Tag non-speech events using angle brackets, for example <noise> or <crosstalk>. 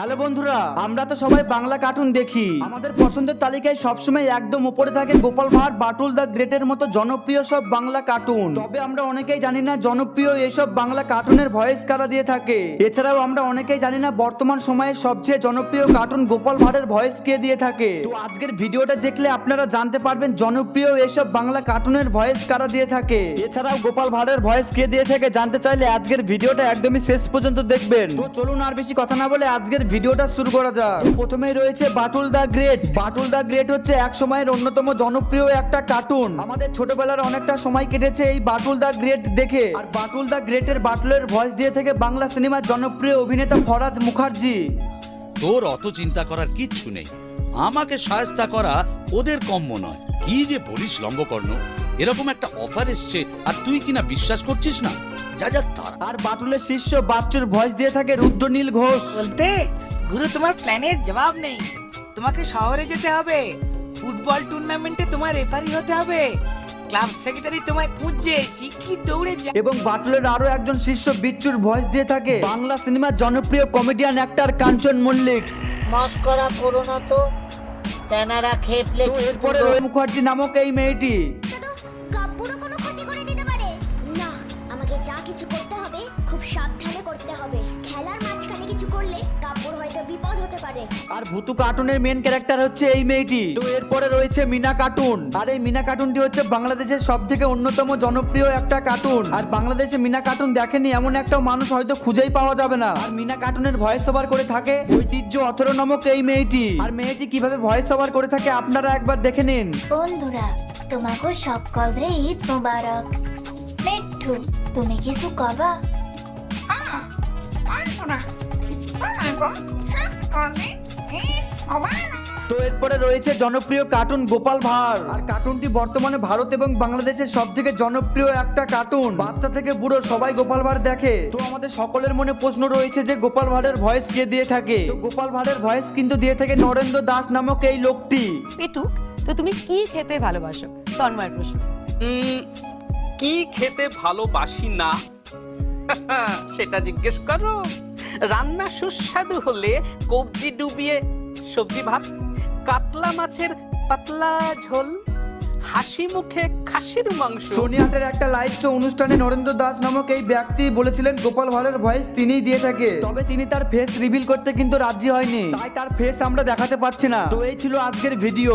Hello বন্ধুরা, আমরা তো সবাই বাংলা কার্টুন দেখি। আমাদের পছন্দের তালিকায় সবসময় একদম উপরে থাকে গোপাল ভাঁড়, বাটুল দ্য গ্রেটের মতো জনপ্রিয় সব বাংলা কার্টুন তবে আমরা অনেকেই জানি না জনপ্রিয় এইসব বাংলা কার্টুনের ভয়েস কারা দিয়ে থাকে। এছাড়াও আমরা অনেকেই জানি না বর্তমান সময়ে সবচেয়ে জনপ্রিয় কার্টুন গোপাল ভাঁড়ের ভয়েস কে দিয়ে থাকে। তো আজকের ভিডিওটা দেখলে আপনারা জানতে পারবেন জনপ্রিয় এইসব বাংলা কার্টুনের ভয়েস কারা দিয়ে থাকে। এছাড়াও গোপাল ভাঁড়ের ভয়েস কে দিয়ে থাকে জানতে চাইলে আজকের ভিডিওটা একদমই শেষ পর্যন্ত দেখবেন। তো চলুন আর বেশি কথা না বলে আজকের ভিডিওটা শুরু করা যাক। প্রথমেই রয়েছে Batul the great. Batul the great হচ্ছে এক সময়ের অন্যতম জনপ্রিয় একটা কার্টুন আমাদের ছোটবেলার অনেকটা সময় কেটেছে এই বাটুল দা গ্রেট দেখে। আর বাটুল দা গ্রেটের বাটুলের ভয়েস দিয়ে থেকে বাংলা সিনেমার জনপ্রিয় অভিনেতা ফরাজ মুখার্জি। তোর অত চিন্তা করার কিচ্ছু নেই। আমাকে সায়স্তা করা ওদের কম্য নয়। কি যে বলিস লম্বকর্ণ। এরকম একটা অফার এসছে আর তুই কিনা বিশ্বাস করছিস না? যা যা তার। আর বাটুলের শিষ্য বাচ্চুর ভয়েস দিয়ে থাকে রুদ্রনীল ঘোষ। বলতে গুরু তোমার প্ল্যানের জবাব নেই। তোমাকে শহরে যেতে হবে। ফুটবল টুর্নামেন্টে তোমার রেফারি হতে হবে। ক্লাব সেক্রেটারি তোমায় খুঁজছে শিগগির দৌড়ে যা। এবং বাটুলের আরও একজন শিষ্য বিচ্চুর ভয়েস দিয়ে থাকে। বাংলা সিনেমার জনপ্রিয় কমেডিয়ান অ্যাক্টর কাঞ্চন মল্লিক। মস্করা করো না তো। তেনারা খেপলে তো এরপরে রয়েছে মুখার্জি নামক এই মেয়েটি। কাব্যরও কিছু করলে কাব্যর হয়তো বিপদ হতে পারে। আর ভুতু কার্টুনের মেন ক্যারেক্টার হচ্ছে এই মেয়েটি। তো এরপরে রয়েছে মিনা কার্টুন। আর এই মিনা কার্টুনটি হচ্ছে বাংলাদেশের সব থেকে অন্যতম জনপ্রিয় একটা কার্টুন। আর বাংলাদেশে মিনা কার্টুন দেখেনি এমন একটা মানুষ হয়তো খুঁজেই পাওয়া যাবে না। আর মিনা কার্টুনের ভয়েস ওভার করে থাকে ঐতিহ্য অথর নামক এই মেয়েটি। আর মেয়েটি কীভাবে ভয়েস ওভার করে থাকে আপনারা একবার দেখে নিন। বন্ধুরা তোমাকে সকলরে ঈদ মোবারক। মিঠু তুমি কিছু কবা? তো এরপরে রয়েছে জনপ্রিয় কার্টুন গোপাল ভাঁড়। আর কার্টুনটি বর্তমানে ভারত এবং বাংলাদেশের সব থেকে জনপ্রিয় একটা কার্টুন বাচ্চা থেকে বুড়ো সবাই গোপাল ভাঁড় দেখে। তো আমাদের সকলের মনে প্রশ্ন রয়েছে যে গোপাল ভাঁড়ের ভয়েস কে দিয়ে থাকে? তো গোপাল ভাঁড়ের ভয়েস কিন্তু দিয়ে থাকে নরেন্দ্র দাস নামক এই লোকটি। পেটুক তো তুমি কি খেতে ভালোবাসো? তন্ময়ের প্রশ্ন। কি খেতে ভালোবাসি না? <laughs> সেটা জিজ্ঞেস করো। রান্না সুস্বাদু হলে কবজি ডুবিয়ে সবজি ভাত, কাতলা মাছের পাতলা ঝোল, হাসি মুখে খাসির মাংস। সোনিয়াটের একটা লাইভ শো অনুষ্ঠানে নরেন্দ্র দাস নামক এই ব্যক্তি বলেছিলেন, গোপাল ভাঁড়ের ভয়েস তিনিই দিয়ে থাকে। তবে তিনি তার ফেস রিভিল করতে কিন্তু রাজি হয়নি। তাই তার ফেস আমরা দেখাতে পাচ্ছি না। তো এই ছিল আজকের ভিডিও